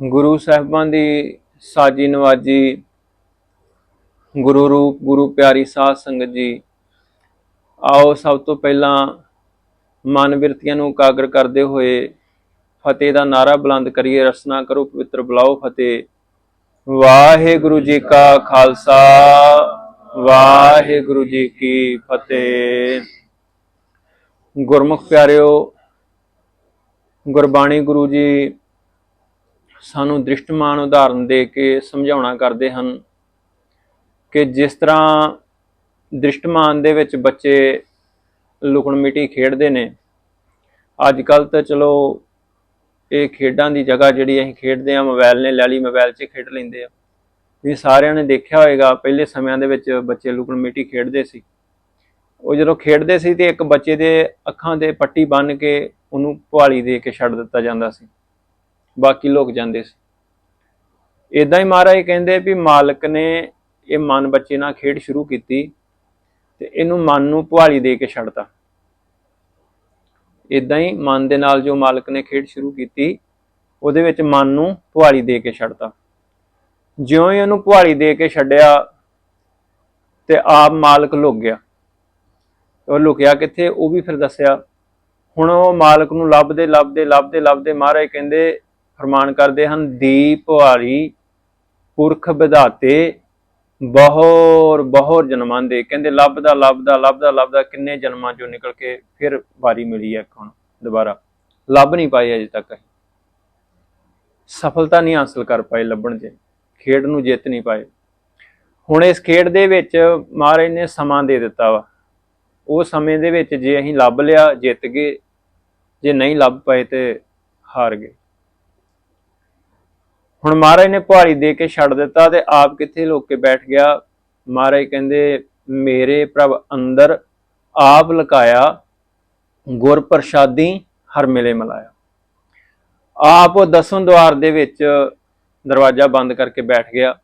ਗੁਰੂ ਸਾਹਿਬਾਂ ਦੀ ਸਾਜੀ ਨਵਾਜੀ, ਗੁਰੂ ਰੂਪ, ਗੁਰੂ ਪਿਆਰੀ ਸਾਧ ਸੰਗਤ ਜੀ, ਆਓ ਸਭ ਤੋਂ ਪਹਿਲਾਂ ਮਨ ਬਿਰਤੀਆਂ ਨੂੰ ਇਕਾਗਰ ਕਰਦੇ ਹੋਏ ਫਤਿਹ ਦਾ ਨਾਰਾ ਬੁਲੰਦ ਕਰੀਏ, ਰਸਨਾ ਕਰੋ, ਪਵਿੱਤਰ ਬੁਲਾਓ ਫਤਿਹ। ਵਾਹਿਗੁਰੂ ਜੀ ਕਾ ਖਾਲਸਾ, ਵਾਹਿਗੁਰੂ ਜੀ ਕੀ ਫਤਿਹ। ਗੁਰਮੁਖ ਪਿਆਰਿਓ, ਗੁਰਬਾਣੀ ਗੁਰੂ ਜੀ ਸਾਨੂੰ ਦ੍ਰਿਸ਼ਟਮਾਨ ਉਦਾਹਰਨ ਦੇ ਕੇ ਸਮਝਾਉਣਾ ਕਰਦੇ ਹਨ ਕਿ ਜਿਸ ਤਰ੍ਹਾਂ ਦ੍ਰਿਸ਼ਟਮਾਨ ਦੇ ਵਿੱਚ ਬੱਚੇ ਲੁਕਣ ਮਿੱਟੀ ਖੇਡਦੇ ਨੇ ਅੱਜ ਕੱਲ ਤਾਂ ਚਲੋ ਇਹ ਖੇਡਾਂ ਦੀ ਜਗ੍ਹਾ ਜਿਹੜੀ ਅਸੀਂ ਖੇਡਦੇ ਆ ਮੋਬਾਈਲ ਨੇ ਲੈ ਲਈ ਮੋਬਾਈਲ 'ਚ ਖੇਡ ਲੈਂਦੇ ਆ। ਵੀ ਸਾਰਿਆਂ ਨੇ ਦੇਖਿਆ ਹੋਵੇਗਾ ਪਹਿਲੇ ਸਮਿਆਂ ਦੇ ਵਿੱਚ ਬੱਚੇ ਲੁਕਣ ਮਿੱਟੀ ਖੇਡਦੇ ਸੀ। ਉਹ ਜਦੋਂ ਖੇਡਦੇ ਸੀ ਤੇ ਇੱਕ ਬੱਚੇ ਦੇ ਅੱਖਾਂ ਤੇ ਪੱਟੀ ਬੰਨ੍ਹ ਕੇ ਉਹਨੂੰ ਪੁਆਲੀ ਦੇ ਕੇ ਛੱਡ ਦਿੱਤਾ ਜਾਂਦਾ ਸੀ। ਬਾਕੀ ਲੋਕ ਜਾਂਦੇ ਸੀ। ਇਦਾਂ ਹੀ ਮਹਾਰਾਜ ਕਹਿੰਦੇ ਵੀ ਮਾਲਕ ਨੇ ਇਹ ਮਨ ਬੱਚੇ ਨਾਲ ਖੇਡ ਸ਼ੁਰੂ ਕੀਤੀ ਤੇ ਇਹਨੂੰ ਮਨ ਨੂੰ ਪੁਆਲੀ ਦੇ ਕੇ ਛੱਡਤਾ। ਇਦਾਂ ਹੀ ਮਨ ਦੇ ਨਾਲ ਜੋ ਮਾਲਕ ਨੇ ਖੇਡ ਸ਼ੁਰੂ ਕੀਤੀ, ਉਹਦੇ ਵਿੱਚ ਮਨ ਨੂੰ ਪੁਆਲੀ ਦੇ ਕੇ ਛੱਡਤਾ। ਜਿਉਂ ਹੀ ਉਹਨੂੰ ਪੁਆਲੀ ਦੇ ਕੇ ਛੱਡਿਆ ਤੇ ਆਪ ਮਾਲਕ ਲੁਕ ਗਿਆ। ਉਹ ਲੁਕਿਆ ਕਿੱਥੇ, ਉਹ ਵੀ ਫਿਰ ਦੱਸਿਆ, ਹੁਣ ਉਹ ਮਾਲਕ ਨੂੰ ਲੱਭਦੇ ਲੱਭਦੇ ਲੱਭਦੇ ਲੱਭਦੇ ਮਹਾਰਾਜ ਕਹਿੰਦੇ ਫਰਮਾਨ ਕਰਦੇ ਹਨ, ਦੀਪ ਵਾਲੀ ਪੁਰਖ ਵਿਧਾਤੇ ਬਹੁਰ ਬਹੁਰ ਜਨਮਾਂ ਦੇ ਕਹਿੰਦੇ, ਲੱਭਦਾ ਲੱਭਦਾ ਲੱਭਦਾ ਲੱਭਦਾ ਕਿੰਨੇ ਜਨਮਾਂ ਚੋਂ ਨਿਕਲ ਕੇ ਫਿਰ ਵਾਰੀ ਮਿਲੀ ਹੈ ਹੁਣ ਦੁਬਾਰਾ। ਲੱਭ ਨਹੀਂ ਪਾਏ ਅਜੇ ਤੱਕ ਅਸੀਂ। ਸਫਲਤਾ ਨਹੀਂ ਹਾਸਲ ਕਰ ਪਾਏ ਲੱਭਣ 'ਚ ਖੇਡ ਨੂੰ ਜਿੱਤ ਨਹੀਂ ਪਾਏ। ਹੁਣ ਇਸ ਖੇਡ ਦੇ ਵਿੱਚ ਮਹਾਰਾਜ ਨੇ ਸਮਾਂ ਦੇ ਦਿੱਤਾ ਵਾ। ਉਹ ਸਮੇਂ ਦੇ ਵਿੱਚ ਜੇ ਅਸੀਂ ਲੱਭ ਲਿਆ, ਜਿੱਤ ਗਏ। ਜੇ ਨਹੀਂ ਲੱਭ ਪਏ ਤੇ ਹਾਰ ਗਏ। ਹੁਣ ਮਹਾਰਾਜ ਨੇ ਪੁਹਾਰੀ ਦੇ ਕੇ ਛੱਡ ਦਿੱਤਾ ਤੇ ਆਪ ਕਿੱਥੇ ਲੋਕ ਕੇ ਬੈਠ ਗਿਆ? ਮਹਾਰਾਜ ਕਹਿੰਦੇ, ਮੇਰੇ ਪ੍ਰਭ ਅੰਦਰ ਆਪ ਲਕਾਇਆ ਗੁਰ ਪ੍ਰਸਾਦੀ ਹਰ ਮਿਲੇ ਮਲਾਇਆ। ਆਪ ਉਹ ਦਸੋਂ ਦਵਾਰ ਦੇ ਵਿੱਚ ਦਰਵਾਜ਼ਾ ਬੰਦ ਕਰਕੇ ਬੈਠ ਗਿਆ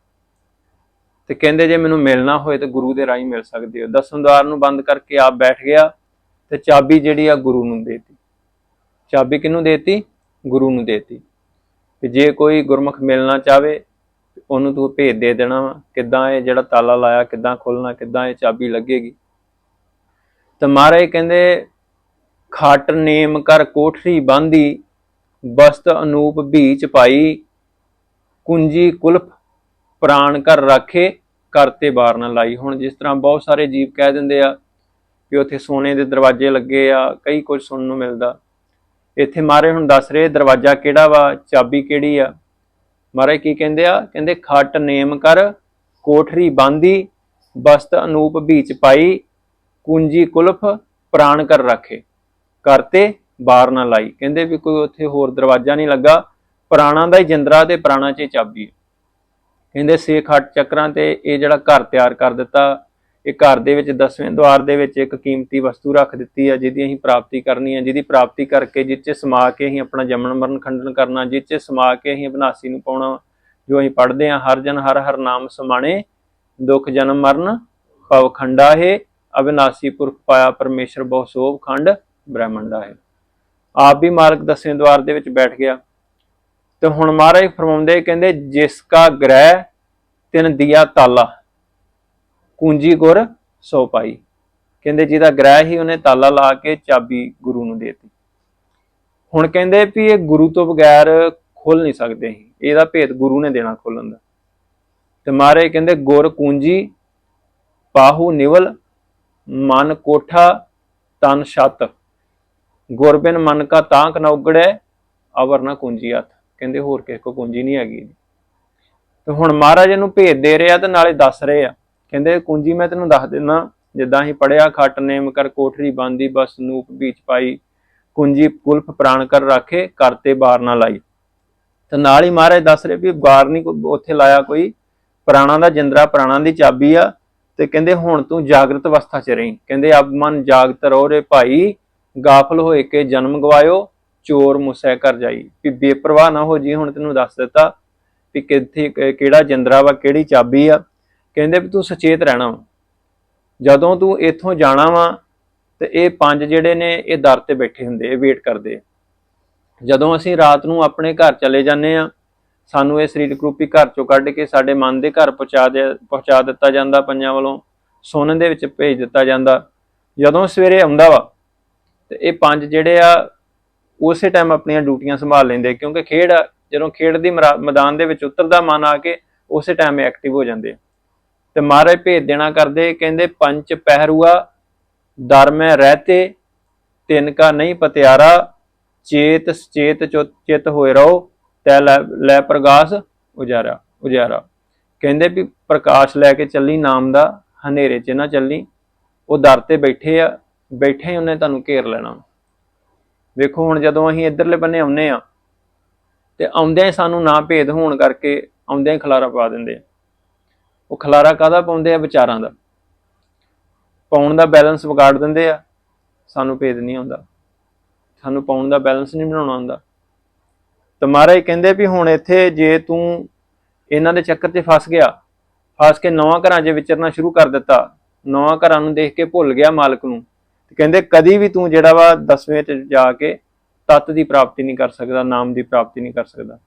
ਤੇ ਕਹਿੰਦੇ, ਜੇ ਮੈਨੂੰ ਮਿਲਣਾ ਹੋਏ ਤਾਂ ਗੁਰੂ ਦੇ ਰਾਹੀਂ ਮਿਲ ਸਕਦੇ ਹੋ। ਦਸੋਂ ਦਵਾਰ ਨੂੰ ਬੰਦ ਕਰਕੇ ਆਪ ਬੈਠ ਗਿਆ ਤੇ ਚਾਬੀ ਜਿਹੜੀ ਆ ਗੁਰੂ ਨੂੰ ਦੇਤੀ। ਚਾਬੀ ਕਿਹਨੂੰ ਦੇਤੀ? ਗੁਰੂ ਨੂੰ ਦੇਤੀ। ਕਿ ਜੇ ਕੋਈ ਗੁਰਮੁਖ ਮਿਲਣਾ ਚਾਵੇ, ਉਹਨੂੰ ਤੂੰ ਭੇਜ ਦੇ ਦੇਣਾ ਵਾ। ਕਿੱਦਾਂ ਇਹ ਜਿਹੜਾ ਤਾਲਾ ਲਾਇਆ, ਕਿੱਦਾਂ ਖੋਲਣਾ ਕਿੱਦਾਂ ਇਹ ਚਾਬੀ ਲੱਗੇਗੀ? ਤੇ ਮਹਾਰਾਜ ਕਹਿੰਦੇ, ਖਾਟ ਨੇਮ ਕਰ ਕੋਠਰੀ ਬਾਂਧੀ, ਬਸਤ ਅਨੂਪ ਬੀਚ ਪਾਈ, ਕੁੰਜੀ ਕੁਲਫ ਪ੍ਰਾਣ ਕਰ ਰੱਖੇ ਕਰਤੇ ਬਾਰ ਨਾ ਲਾਈ। ਹੁਣ ਜਿਸ ਤਰ੍ਹਾਂ ਬਹੁਤ ਸਾਰੇ ਜੀਵ ਕਹਿ ਦਿੰਦੇ ਆ ਕਿ ਉੱਥੇ ਸੋਨੇ ਦੇ ਦਰਵਾਜ਼ੇ ਲੱਗੇ ਆ, ਕਈ ਕੁਝ ਸੁਣਨ ਨੂੰ ਮਿਲਦਾ। ਇੱਥੇ ਮਾਰੇ ਹੁਣ ਦੱਸ ਰਹੇ ਦਰਵਾਜ਼ਾ ਕਿਹੜਾ ਵਾ, ਚਾਬੀ ਕਿਹੜੀ ਆ? ਮਾਰੇ ਕੀ ਕਹਿੰਦੇ ਆ? ਕਹਿੰਦੇ ਖੱਟ ਨੇਮ ਕਰ, ਕੋਠਰੀ ਬਾਂਧੀ, ਬਸਤ ਅਨੂਪ ਬੀਚ ਪਾਈ, ਕੁੰਜੀ ਕੁਲਫ ਪ੍ਰਾਣ ਕਰ ਰੱਖੇ। ਕਰਤੇ ਬਾਹਰ ਨਾ ਲਾਈ। ਕਹਿੰਦੇ ਵੀ ਕੋਈ ਉੱਥੇ ਹੋਰ ਦਰਵਾਜ਼ਾ ਨਹੀਂ ਲੱਗਾ। ਪ੍ਰਾਣਾ ਦਾ ਹੀ ਜਿੰਦਰਾ ਤੇ ਪ੍ਰਾਣਾ 'ਚ ਹੀ ਚਾਬੀ ਕਹਿੰਦੇ ਸੇ ਖੱਟ ਚੱਕਰਾਂ ਤੇ ਇਹ ਜਿਹੜਾ ਘਰ ਤਿਆਰ ਕਰ ਦਿੱਤਾ। ਇਹ ਘਰ ਦੇ ਵਿੱਚ ਦਸਵੇਂ ਦਵਾਰ ਦੇ ਵਿੱਚ ਇੱਕ ਕੀਮਤੀ ਵਸਤੂ ਰੱਖ ਦਿੱਤੀ ਹੈ ਜਿਹਦੀ ਅਸੀਂ ਪ੍ਰਾਪਤੀ ਕਰਨੀ ਹੈ ਜਿਹਦੀ ਪ੍ਰਾਪਤੀ ਕਰਕੇ ਜਿੱਚੇ ਸਮਾ ਕੇ ਅਸੀਂ ਆਪਣਾ ਜਮਨ ਮਰਨ ਖੰਡਨ ਕਰਨਾ ਜਿੱਚੇ ਸਮਾ ਕੇ ਅਸੀਂ ਅਬਨਾਸੀ ਨੂੰ ਪਾਉਣਾ, ਜੋ ਅਸੀਂ ਪੜ੍ਹਦੇ ਹਾਂ ਹਰ ਜਨ ਹਰ ਹਰ ਨਾਮ ਸਮਾਣੇ, ਦੁੱਖ ਜਨਮ ਮਰਨ, ਭਵ ਖੰਡਾ ਹੈ, ਅਬਨਾਸੀ ਪੁਰਖ ਪਾਇਆ ਪਰਮੇਸ਼ਰ ਬਹੁ ਸੋਭ ਖੰਡ, ਬ੍ਰਹਮੰਡਾ ਹੈ। ਆਪ ਵੀ ਮਾਲਕ ਦਸਵੇਂ ਦਵਾਰ ਦੇ ਵਿੱਚ ਬੈਠ ਗਿਆ। ਤੇ ਹੁਣ ਮਹਾਰਾਜ ਫਰਮਾਉਂਦੇ ਕਹਿੰਦੇ, ਜਿਸ ਕਾ ਗ੍ਰਹਿ ਤਿਨ ਦਿਆ ਤਾਲਾ। ਕੁੰਜੀ ਗੁਰ ਸੋ ਪਾਈ। ਕਹਿੰਦੇ ਜਿਹਦਾ ਗ੍ਰਹਿ ਹੀ ਉਹਨੇ ਤਾਲਾ ਲਾ ਕੇ ਚਾਬੀ ਗੁਰੂ ਨੂੰ ਦੇਤੀ। ਹੁਣ ਕਹਿੰਦੇ ਵੀ ਇਹ ਗੁਰੂ ਤੋਂ ਬਗੈਰ ਖੋਲ ਨਹੀਂ ਸਕਦੇ ਅਸੀਂ। ਇਹਦਾ ਭੇਦ ਗੁਰੂ ਨੇ ਦੇਣਾ ਖੋਲਣ ਦਾ। ਤੇ ਮਹਾਰਾਜ ਕਹਿੰਦੇ ਗੁਰ ਕੁੰਜੀ ਪਾਹੂ ਨਿਵਲ, ਮਨ ਕੋਠਾ, ਤਨ ਛਤ। ਗੁਰਬਿਨ ਮਨ ਕਾ ਤਾਂਕ ਨ ਉਗੜੈ, ਅਵਰ ਨਾ ਕੁੰਜੀ ਹੱਥ। ਕਹਿੰਦੇ ਹੋਰ ਕਿਸੇ ਕੋ ਕੁੰਜੀ ਨਹੀਂ ਹੈਗੀ। ਤੇ ਹੁਣ ਮਹਾਰਾਜ ਇਹਨੂੰ ਭੇਦ ਦੇ ਰਿਹਾ ਤੇ ਨਾਲੇ ਦੱਸ ਰਹੇ ਆ। ਕਹਿੰਦੇ, ਕੁੰਜੀ, ਮੈਂ ਤੈਨੂੰ ਦੱਸ ਦਿੰਦਾ ਜਿੱਦਾਂ ਹੀ ਪੜਿਆ ਖੱਟ, ਨੇਮ ਕਰ ਕੋਠਰੀ ਬਾਂਦੀ ਬਸ ਨੂਪ ਵਿੱਚ ਪਾਈ, ਕੁੰਜੀ, ਕੁਲਫ, ਪ੍ਰਾਣ ਕਰ ਰੱਖੇ ਕਰਤੇ ਬਾਰ ਨਾ ਲਾਈ। ਤੇ ਨਾਲ ਹੀ ਮਹਾਰਾਜ ਦੱਸ ਰਹੇ ਵੀ ਬਾਰ ਨਹੀਂ ਉੱਥੇ ਲਾਇਆ ਕੋਈ, ਪ੍ਰਾਣਾ ਦਾ ਜਿੰਦਰਾ, ਪ੍ਰਾਣਾ ਦੀ ਚਾਬੀ ਆ, ਤੇ ਕਹਿੰਦੇ, ਹੁਣ ਤੂੰ ਜਾਗਰਤ ਅਵਸਥਾ 'ਚ ਰਹੀਂ। ਕਹਿੰਦੇ, ਅਬ ਮਨ ਜਾਗਤ ਰਹੋ ਰੇ ਭਾਈ, ਗਾਫਲ ਹੋਏ ਕੇ ਜਨਮ ਗਵਾਇਓ, ਚੋਰ ਮੁਸੈ ਕਰ ਜਾਈ। ਵੀ ਬੇਪਰਵਾਹ ਨਾ ਹੋ ਜੀ, ਹੁਣ ਤੈਨੂੰ ਦੱਸ ਦਿੱਤਾ ਵੀ ਕਿੱਥੇ ਕਿਹੜਾ ਜਿੰਦਰਾ ਵਾ, ਕਿਹੜੀ ਚਾਬੀ ਆ। ਕਹਿੰਦੇ ਵੀ ਤੂੰ ਸੁਚੇਤ ਰਹਿਣਾ ਵਾ। ਜਦੋਂ ਤੂੰ ਇੱਥੋਂ ਜਾਣਾ ਵਾ ਤੇ ਇਹ ਪੰਜ ਜਿਹੜੇ ਨੇ ਇਹ ਦਰ ਤੇ ਬੈਠੇ ਹੁੰਦੇ ਇਹ ਵੇਟ ਕਰਦੇ। ਜਦੋਂ ਅਸੀਂ ਰਾਤ ਨੂੰ ਆਪਣੇ ਘਰ ਚਲੇ ਜਾਂਦੇ ਆ ਸਾਨੂੰ ਇਹ ਸਰੀਰਕ ਰੂਪੀ ਘਰ ਚੋਂ ਕੱਢ ਕੇ ਸਾਡੇ ਮਨ ਦੇ ਘਰ ਪਹੁੰਚਾ ਦੇ ਪਹੁੰਚਾ ਦਿੱਤਾ ਜਾਂਦਾ ਪੰਜਾਂ ਵੱਲੋਂ ਸੁਣਨ ਦੇ ਵਿੱਚ ਭੇਜ ਦਿੱਤਾ ਜਾਂਦਾ। ਜਦੋਂ ਸਵੇਰੇ ਆਉਂਦਾ ਵਾ ਤੇ ਇਹ ਪੰਜ ਜਿਹੜੇ ਆ ਉਸੇ ਟਾਈਮ ਆਪਣੀਆਂ ਡਿਊਟੀਆਂ ਸੰਭਾਲ ਲੈਂਦੇ ਕਿਉਂਕਿ ਖੇਡ ਆ, ਜਦੋਂ ਖੇਡ ਦੀ ਮਰਾ- ਮੈਦਾਨ ਦੇ ਵਿੱਚ ਉਤਰਦਾ ਮਨ ਆ ਕੇ ਉਸੇ ਟਾਈਮ ਐਕਟਿਵ ਹੋ ਜਾਂਦੇ ਤੇ ਮਹਾਰਾਜ ਭੇਜ ਦੇਣਾ ਕਰਦੇ, ਕਹਿੰਦੇ ਪੰਜ ਪਹਿਰੂਆ, ਦਰ ਮੈਂ ਰਹਤੇ, ਤਿੰਨ ਕਾ ਨਹੀਂ ਪਤਿਆਰਾ, ਚੇਤ ਸਚੇਤ ਚੁ- ਚਿਤ ਹੋਏ ਰਹੋ, ਤੈ ਲੈ ਲੈ ਪ੍ਰਗਾਸ ਉਜਾਰਾ ਉਜਾਰਾ। ਕਹਿੰਦੇ ਵੀ ਪ੍ਰਕਾਸ਼ ਲੈ ਕੇ ਚੱਲੀ ਨਾਮ ਦਾ, ਹਨੇਰੇ 'ਚ ਨਾ ਚੱਲੀ, ਉਹ ਦਰ ਤੇ ਬੈਠੇ ਆ, ਬੈਠੇ ਹੀ ਉਹਨੇ ਤੁਹਾਨੂੰ ਘੇਰ ਲੈਣਾ। ਵੇਖੋ ਹੁਣ ਜਦੋਂ ਅਸੀਂ ਇਧਰਲੇ ਬੰਨੇ ਆਉਨੇ ਆ, ਤੇ ਆਉਂਦਿਆਂ ਹੀ ਸਾਨੂੰ ਨਾ ਭੇਦ ਹੋਣ ਕਰਕੇ ਆਉਂਦਿਆਂ ਹੀ ਖਲਾਰਾ ਪਾ ਦਿੰਦੇ ਆ। ਉਹ ਖਲਾਰਾ ਕਾਦਾ ਪਾਉਂਦੇ ਆ? ਵਿਚਾਰਾਂ ਦਾ। ਪਾਉਣ ਦਾ ਬੈਲੈਂਸ ਵਿਗਾੜ ਦਿੰਦੇ ਆ। ਸਾਨੂੰ ਭੇਦ ਨਹੀਂ ਆਉਂਦਾ। ਸਾਨੂੰ ਪਾਉਣ ਦਾ ਬੈਲੈਂਸ ਨਹੀਂ ਬਣਾਉਣਾ ਆਉਂਦਾ। ਤੇ ਮਹਾਰਾਜ ਕਹਿੰਦੇ ਵੀ ਹੁਣ ਇੱਥੇ ਜੇ ਤੂੰ ਇਹਨਾਂ ਦੇ ਚੱਕਰ 'ਚ ਫਸ ਗਿਆ, ਫਸ ਕੇ ਨਵਾਂ ਘਰਾਂ 'ਚ ਵਿਚਰਨਾ ਸ਼ੁਰੂ ਕਰ ਦਿੱਤਾ, ਨਵਾਂ ਘਰਾਂ ਨੂੰ ਦੇਖ ਕੇ ਭੁੱਲ ਗਿਆ ਮਾਲਕ ਨੂੰ, ਤੇ ਕਹਿੰਦੇ ਕਦੀ ਵੀ ਤੂੰ ਜਿਹੜਾ ਵਾ ਦਸਵੇਂ 'ਚ ਜਾ ਕੇ ਤਤ ਦੀ ਪ੍ਰਾਪਤੀ ਨਹੀਂ ਕਰ ਸਕਦਾ, ਨਾਮ ਦੀ ਪ੍ਰਾਪਤੀ ਨਹੀਂ ਕਰ ਸਕਦਾ।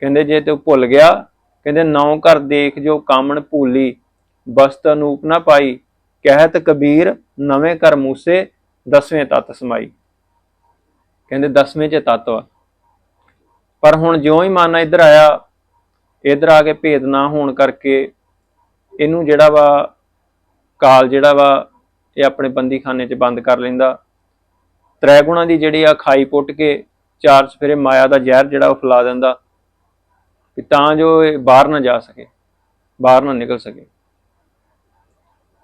ਕਹਿੰਦੇ ਜੇ ਤੂੰ ਭੁੱਲ ਗਿਆ ਕਹਿੰਦੇ ਨੌ ਘਰ ਦੇਖ ਜੋ ਕਾਮਣ ਭੂਲੀ, ਬਸਤ ਅਨੂਪ ਨਾ ਪਾਈ, ਕਹਿਤ ਕਬੀਰ ਨਵੇਂ ਘਰ ਮੂਸੇ, ਦਸਵੇਂ ਤਤ ਸਮਾਈ। ਕਹਿੰਦੇ, ਦਸਵੇਂ 'ਚ ਤਤ ਵਾ ਪਰ ਹੁਣ ਜਿਉਂ ਹੀ ਮਨ ਇੱਧਰ ਆਇਆ, ਇੱਧਰ ਆ ਕੇ ਭੇਦ ਨਾ ਹੋਣ ਕਰਕੇ ਇਹਨੂੰ ਜਿਹੜਾ ਵਾ, ਕਾਲ ਜਿਹੜਾ ਵਾ, ਇਹ ਆਪਣੇ ਬੰਦੀਖਾਨੇ 'ਚ ਬੰਦ ਕਰ ਲੈਂਦਾ। ਤ੍ਰੈ ਗੁਣਾ ਦੀ ਜਿਹੜੀ ਆ ਖਾਈ ਪੁੱਟ ਕੇ ਚਾਰ ਸਫੇਰੇ ਮਾਇਆ ਦਾ ਜ਼ਹਿਰ ਜਿਹੜਾ ਉਹ ਫੈਲਾ ਦਿੰਦਾ। ਵੀ ਤਾਂ ਜੋ ਇਹ ਬਾਹਰ ਨਾ ਜਾ ਸਕੇ, ਬਾਹਰ ਨਾ ਨਿਕਲ ਸਕੇ।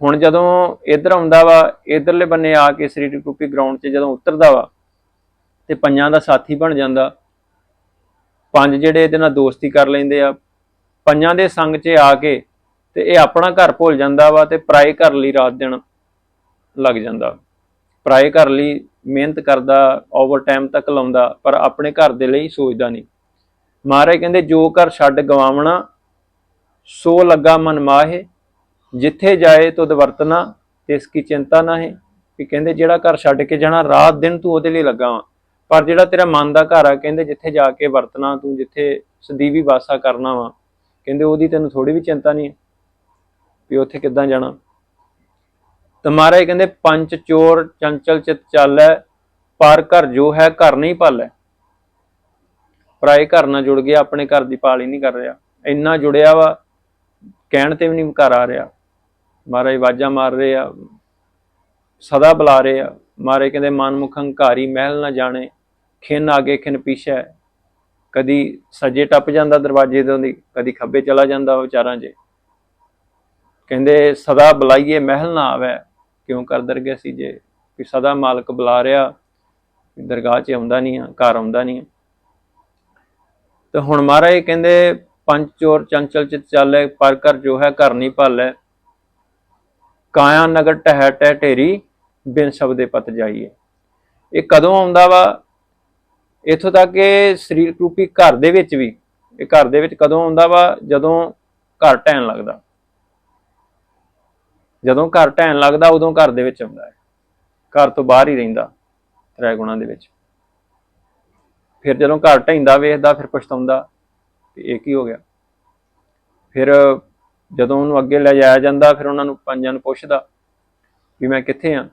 ਹੁਣ ਜਦੋਂ ਇੱਧਰ ਆਉਂਦਾ ਵਾ, ਇਧਰਲੇ ਬੰਨੇ ਆ ਕੇ ਸਰੀਰਕ ਟੂਪੀ ਗਰਾਊਂਡ 'ਚ ਜਦੋਂ ਉਤਰਦਾ ਵਾ, ਤੇ ਪੰਜਾਂ ਦਾ ਸਾਥੀ ਬਣ ਜਾਂਦਾ। ਪੰਜ ਜਿਹੜੇ ਇਹਦੇ ਨਾਲ ਦੋਸਤੀ ਕਰ ਲੈਂਦੇ ਆ, ਪੰਜਾਂ ਦੇ ਸੰਗ 'ਚ ਆ ਕੇ ਤੇ ਇਹ ਆਪਣਾ ਘਰ ਭੁੱਲ ਜਾਂਦਾ ਵਾ ਤੇ ਪਰਾਏ ਘਰ ਲਈ ਰਾਤ ਦਿਨ ਲੱਗ ਜਾਂਦਾ। ਪਰਾਏ ਘਰ ਲਈ ਮਿਹਨਤ ਕਰਦਾ ਓਵਰ ਟਾਈਮ ਤੱਕ ਲਾਉਂਦਾ, ਪਰ ਆਪਣੇ ਘਰ ਦੇ ਲਈ ਸੋਚਦਾ ਨਹੀਂ। ਮਹਾਰਾਜ ਕਹਿੰਦੇ, ਜੋ ਘਰ ਛੱਡ ਗਵਾਵਣਾ, ਸੋ ਲੱਗਾ ਮਨ ਮਾਹੇ। ਜਿੱਥੇ ਜਾਏ ਤੁਧ ਵਰਤਨਾ, ਤਿਸ ਕੀ ਚਿੰਤਾ ਨਾ ਹੈ ਵੀ ਕਹਿੰਦੇ, ਜਿਹੜਾ ਘਰ ਛੱਡ ਕੇ ਜਾਣਾ, ਰਾਤ ਦਿਨ ਤੂੰ ਉਹਦੇ ਲਈ ਲੱਗਾ ਵਾ। ਪਰ ਜਿਹੜਾ ਤੇਰਾ ਮਨ ਦਾ ਘਰ ਆ, ਕਹਿੰਦੇ, ਜਿੱਥੇ ਜਾ ਕੇ ਵਰਤਣਾ, ਤੂੰ ਜਿੱਥੇ ਸਦੀਵੀ ਵਾਸਾ ਕਰਨਾ ਵਾ, ਕਹਿੰਦੇ, ਉਹਦੀ ਤੈਨੂੰ ਥੋੜੀ ਵੀ ਚਿੰਤਾ ਨਹੀਂ ਹੈ ਵੀ ਉੱਥੇ ਕਿੱਦਾਂ ਜਾਣਾ। ਤਾਂ ਮਹਾਰਾਜ ਕਹਿੰਦੇ, ਪੰਜ ਚੋਰ ਚੰਚਲ ਚਿਤ ਚਾਲੈ ਪਰ ਘਰ ਜੋ ਹੈ, ਘਰ ਨਹੀਂ ਪਾਲੈ। ਪਰਾਏ ਘਰ ਨਾਲ ਜੁੜ ਗਿਆ, ਆਪਣੇ ਘਰ ਦੀ ਪਾਲ ਹੀ ਨਹੀਂ ਕਰ ਰਿਹਾ। ਇੰਨਾ ਜੁੜਿਆ ਵਾ, ਕਹਿਣ ਤੇ ਵੀ ਨਹੀਂ ਘਰ ਆ ਰਿਹਾ। ਮਹਾਰਾਜ ਵਾਜਾਂ ਮਾਰ ਰਹੇ ਆ, ਸਦਾ ਬੁਲਾ ਰਹੇ ਆ। ਮਹਾਰਾਜ ਕਹਿੰਦੇ ਮਨਮੁਖ ਹੰਕਾਰੀ ਮਹਿਲ ਨਾ ਜਾਣੇ, ਖਿੰਨ ਆਗੇ ਖਿੰਨ ਪਿਛੈ। ਕਦੀ ਸੱਜੇ ਟੱਪ ਜਾਂਦਾ ਦਰਵਾਜ਼ੇ ਤੋਂ ਦੀ ਕਦੀ ਖੱਬੇ ਚਲਾ ਜਾਂਦਾ ਵਿਚਾਰਾਂ ਜੇ ਕਹਿੰਦੇ, ਸਦਾ ਬੁਲਾਈਏ, ਮਹਿਲ ਨਾ ਆਵੇ। ਕਿਉਂ ਕਰ ਦਰਗੇ ਸੀ ਜੇ? ਵੀ ਸਦਾ ਮਾਲਕ ਬੁਲਾ ਰਿਹਾ। ਵੀ ਦਰਗਾਹ 'ਚ ਆਉਂਦਾ ਨਹੀਂ ਆ, ਘਰ ਆਉਂਦਾ ਨਹੀਂ ਆ। ਤੇ ਹੁਣ ਮਹਾਰਾਜ ਕਹਿੰਦੇ, ਪੰਜ ਚੋਰ ਚੰਚਲ ਚਿਤ ਚਾਲੇ ਪਰ ਕਰ ਜੋ ਹੈ ਘਰ ਨਹੀਂ ਭਾਲੇ ਕਾਇਆ ਨਗਰ ਟਹਿ ਟਹਿ ਢੇਰੀ, ਬਿਨ ਸ਼ਬਦੇ ਪਤ ਜਾਈਏ। ਇਹ ਕਦੋਂ ਆਉਂਦਾ ਵਾ? ਇਥੋਂ ਤੱਕ ਕਿ ਸਰੀਰਕ ਰੂਪੀ ਘਰ ਦੇ ਵਿੱਚ ਵੀ, ਇਹ ਘਰ ਦੇ ਵਿੱਚ ਕਦੋਂ ਆਉਂਦਾ ਵਾ? ਜਦੋਂ ਘਰ ਢਹਿਣ ਲੱਗਦਾ। ਜਦੋਂ ਘਰ ਢਹਿਣ ਲੱਗਦਾ, ਉਦੋਂ ਘਰ ਦੇ ਵਿੱਚ ਆਉਂਦਾ ਹੈ। ਘਰ ਤੋਂ ਬਾਹਰ ਹੀ ਰਹਿੰਦਾ, ਤ੍ਰੈ ਗੁਣਾਂ ਦੇ ਵਿੱਚ। ਫਿਰ ਜਦੋਂ ਘਰ ਢਹਿੰਦਾ, ਵੇਖਦਾ, ਫਿਰ ਪਛਤਾਉਂਦਾ ਵੀ ਇਹ ਕੀ ਹੋ ਗਿਆ? ਫਿਰ ਜਦੋਂ ਉਹਨੂੰ ਅੱਗੇ ਲੈ ਜਾਇਆ ਜਾਂਦਾ, ਫਿਰ ਉਹਨਾਂ ਨੂੰ ਪੰਜਾਂ ਨੂੰ ਪੁੱਛਦਾ ਵੀ ਮੈਂ ਕਿੱਥੇ ਆ?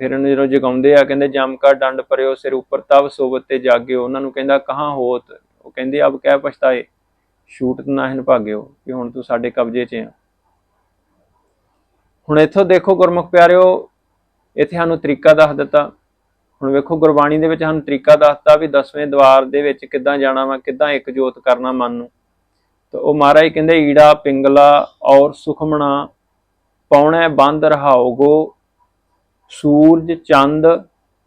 ਫਿਰ ਉਹਨੂੰ ਜਦੋਂ ਜਗਾਉਂਦੇ ਆ, ਕਹਿੰਦੇ, ਜਮ ਕਾ ਡੰਡ ਪਰਿਓ ਸਿਰ ਉੱਪਰ ਤਵ, ਸੋਵਤ ਤੇ ਜਾਗਿਓ। ਉਹਨਾਂ ਨੂੰ ਕਹਿੰਦਾ, ਕਹਾਂ ਹੋਤ ਉਹ ਕਹਿੰਦੇ ਅਬ ਕਹਿ ਪਛਤਾਏ, ਛੂਟ ਨਾ ਹਨ ਭਾਗਿਓ ਕਿ ਹੁਣ ਤੂੰ ਸਾਡੇ ਕਬਜ਼ੇ 'ਚ ਆ। ਹੁਣ ਇੱਥੋਂ ਦੇਖੋ ਗੁਰਮੁਖ ਪਿਆਰਿਓ ਇੱਥੇ ਸਾਨੂੰ ਤਰੀਕਾ ਦੱਸ ਦਿੱਤਾ। ਹੁਣ ਵੇਖੋ, ਗੁਰਬਾਣੀ ਦੇ ਵਿੱਚ ਸਾਨੂੰ ਤਰੀਕਾ ਦੱਸਦਾ ਵੀ ਦਸਵੇਂ ਦਵਾਰ ਦੇ ਵਿੱਚ ਕਿੱਦਾਂ ਜਾਣਾ ਵਾ, ਕਿੱਦਾਂ ਇੱਕ ਜੋਤ ਕਰਨਾ ਮਨ ਨੂੰ। ਤਾਂ ਉਹ ਮਹਾਰਾਜ ਕਹਿੰਦੇ, ਈੜਾ, ਪਿੰਗਲਾ ਔਰ ਸੁਖਮਣਾ, ਪੌਣੇ ਬੰਦ ਰਹਾਓਗੋ ਸੂਰਜ, ਚੰਦ,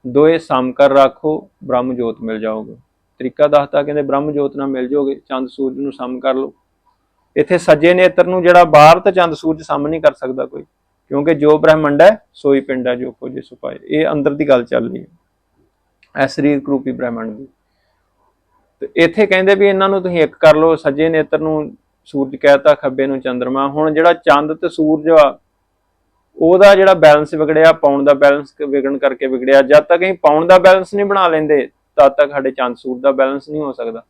ਦੋਏ ਸਮ ਕਰ ਰੱਖੋ, ਬ੍ਰਹਮ ਜੋਤ ਮਿਲ ਜਾਓਗੇ। ਤਰੀਕਾ ਦੱਸਤਾ ਕਹਿੰਦੇ, ਬ੍ਰਹਮ ਜੋਤ ਨਾਲ ਮਿਲ ਜਾਓਗੇ, ਚੰਦ ਸੂਰਜ ਨੂੰ ਸਮ ਕਰ ਲਓ। ਇੱਥੇ ਸੱਜੇ ਨੇਤਰ ਨੂੰ ਜਿਹੜਾ ਬਾਹਰ ਤਾਂ ਚੰਦ ਸੂਰਜ ਸਮ ਨਹੀਂ ਕਰ ਸਕਦਾ ਕੋਈ, ਕਿਉਂਕਿ ਜੋ ਬ੍ਰਹਮੰਡ ਹੈ, ਸੋਈ ਪਿੰਡ ਹੈ ਜੋ ਖੋਜੇ ਸੁਪਾਏ। ਇਹ ਅੰਦਰ ਦੀ ਗੱਲ ਚੱਲ ਰਹੀ ਹੈ। ਇਹ ਸਰੀਰਕ ਰੂਪੀ ਬ੍ਰਹਿਮੰਡ ਦੀ। ਤੇ ਇੱਥੇ ਕਹਿੰਦੇ ਵੀ ਇਹਨਾਂ ਨੂੰ ਤੁਸੀਂ ਇੱਕ ਕਰ ਲਓ, ਸੱਜੇ ਨੇਤਰ ਨੂੰ ਸੂਰਜ ਕਹਿਤਾ, ਖੱਬੇ ਨੂੰ ਚੰਦਰਮਾ। ਹੁਣ ਜਿਹੜਾ ਚੰਦ ਤੇ ਸੂਰਜ ਆ, ਉਹਦਾ ਜਿਹੜਾ ਬੈਲੈਂਸ ਵਿਗੜਿਆ, ਪਾਉਣ ਦਾ ਬੈਲੈਂਸ ਵਿਗੜਨ ਕਰਕੇ ਵਿਗੜਿਆ। ਜਦ ਤੱਕ ਅਸੀਂ ਪਾਉਣ ਦਾ ਬੈਲੈਂਸ ਨਹੀਂ ਬਣਾ ਲੈਂਦੇ, ਤਦ ਤੱਕ ਸਾਡੇ ਚੰਦ ਸੂਰਜ ਦਾ ਬੈਲੈਂਸ ਨਹੀਂ ਹੋ ਸਕਦਾ।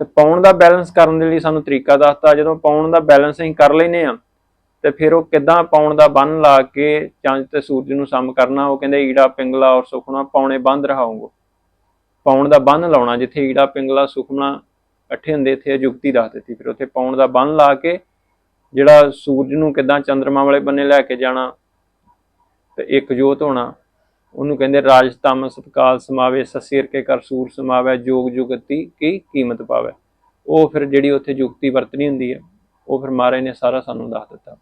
ਤੇ ਪਾਉਣ ਦਾ ਬੈਲੈਂਸ ਕਰਨ ਦੇ ਲਈ ਸਾਨੂੰ ਤਰੀਕਾ ਦੱਸਤਾ, ਜਦੋਂ ਪਾਉਣ ਦਾ ਬੈਲੈਂਸ ਅਸੀਂ ਕਰ ਲੈਨੇ ਆ ਤੇ ਫਿਰ ਉਹ ਕਿਦਾਂ ਪਾਉਣ ਦਾ ਬੰਨ ਲਾ ਕੇ ਚੰਦ ਤੇ ਸੂਰਜ ਨੂੰ ਸਮ ਕਰਨਾ, ਉਹ ਕਹਿੰਦੇ ਈੜਾ, ਪਿੰਗਲਾ ਔਰ ਸੁਖਣਾ ਪਾਉਣੇ ਬੰਦ ਰਹਾਉਂਗੋ। ਪਾਉਣ ਦਾ ਬੰਨ ਲਾਉਣਾ, ਜਿੱਥੇ ਈੜਾ, ਪਿੰਗਲਾ ਸੁਖਣਾ ਇਕੱਠੇ ਹੁੰਦੇ, ਇੱਥੇ ਜੁਗਤੀ ਦੱਸ ਦਿੱਤੀ। ਫਿਰ ਉੱਥੇ ਪਾਉਣ ਦਾ ਬੰਨ ਲਾ ਕੇ ਜਿਹੜਾ ਸੂਰਜ ਨੂੰ ਕਿਦਾਂ ਚੰਦਰਮਾ ਵਾਲੇ ਬੰਨੇ ਲੈ ਕੇ ਜਾਣਾ ਤੇ ਇੱਕ ਜੋਤ ਹੋਣਾ, ਉਹਨੂੰ ਕਹਿੰਦੇ ਰਾਜ ਤਮ ਸਤਕਾਲ, ਸਮਾਵੇ ਸਸੀਰ ਕੇ ਕਰ, ਸੂਰ ਸਮਾਵੇ, ਜੋਗ, ਜੁਗਤੀ, ਕੀ ਕੀਮਤ ਪਾਵੇ। ਉਹ ਫਿਰ ਜਿਹੜੀ ਉੱਥੇ ਯੁਕਤੀ ਵਰਤਣੀ ਹੁੰਦੀ ਹੈ, ਉਹ ਫਿਰ ਮਹਾਰਾਜ ਨੇ ਸਾਰਾ ਸਾਨੂੰ ਦੱਸ ਦਿੱਤਾ।